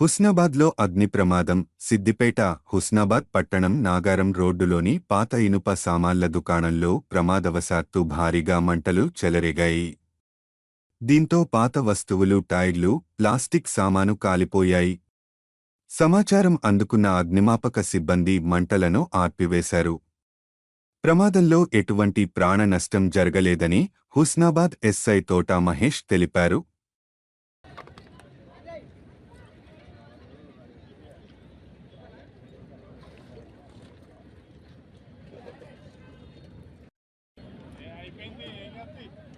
హుస్నాబాద్లో అగ్ని ప్రమాదం సిద్దిపేట హుస్నాబాద్ పట్టణం నాగారం రోడ్డులోని పాత ఇనుప సామాన్ల దుకాణంలో ప్రమాదవశాత్తు భారీగా మంటలు చెలరేగాయి. దీంతో పాత వస్తువులు టైర్లు ప్లాస్టిక్ సామాను కాలిపోయాయి. సమాచారం అందుకున్న అగ్నిమాపక సిబ్బంది మంటలను ఆర్పివేశారు. ప్రమాదంలో ఎటువంటి ప్రాణ నష్టం జరగలేదని హుస్నాబాద్ ఎస్ఐ తోటా మహేష్ తెలిపారు. Happy.